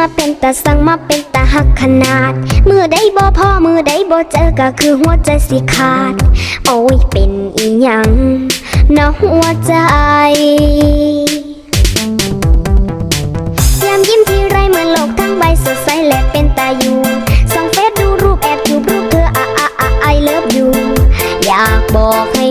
มาเป็นตาสั่งมาเป็นตาหักขนาด มือได้บ่พ่อมือได้บ่เจอก็คือหัวใจสิขาด โอ้ยเป็นอีหยังนะหัวใจยามยิ้มทีไรเหมือนโลกทั้งใบสดใสและเป็นตาอยู่ส่องเฟซดูรูปแอบจูบรูปเธออะอะอะไอเลิฟอยู่อยากบอกให้